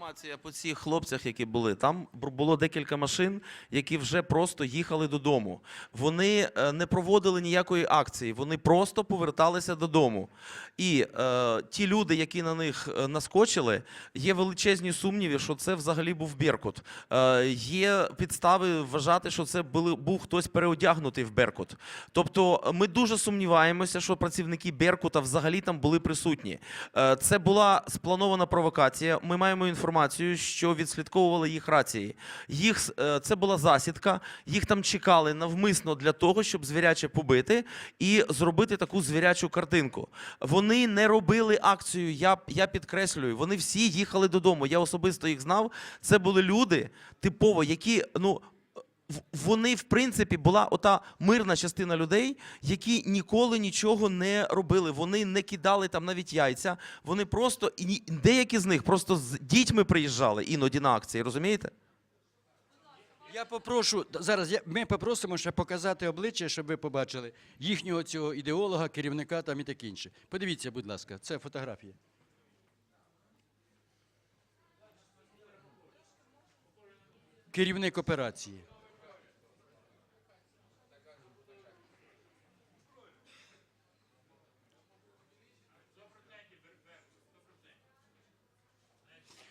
інформація по цих хлопцях, які були. Там було декілька машин, які вже просто їхали додому. Вони е, не проводили ніякої акції, вони просто поверталися додому. І е, ті люди, які на них е, наскочили, є величезні сумніви, що це взагалі був Беркут. Е, є підстави вважати, що це були, був хтось переодягнутий в Беркут. Тобто е, ми дуже сумніваємося, що працівники Беркута взагалі там були присутні. Е, Це була спланована провокація. Ми маємо інформацію, що відслідковували їх рації. Їх е, це була засідка. Їх там чекали навмисно для того, щоб звіряче побити і зробити таку звірячу картинку. Вони не робили акцію. Я, я підкреслюю, вони всі їхали додому. Я особисто їх знав. Це були люди, типово, які ну. Вони, в принципі, була ота мирна частина людей, які ніколи нічого не робили. Вони не кидали там навіть яйця. Вони просто і деякі з них просто з дітьми приїжджали іноді на акції, розумієте? Я попрошу зараз. Я, ми попросимо ще показати обличчя, щоб ви побачили їхнього цього ідеолога, керівника там і таке інше. Подивіться, будь ласка, це фотографія. Керівник операції.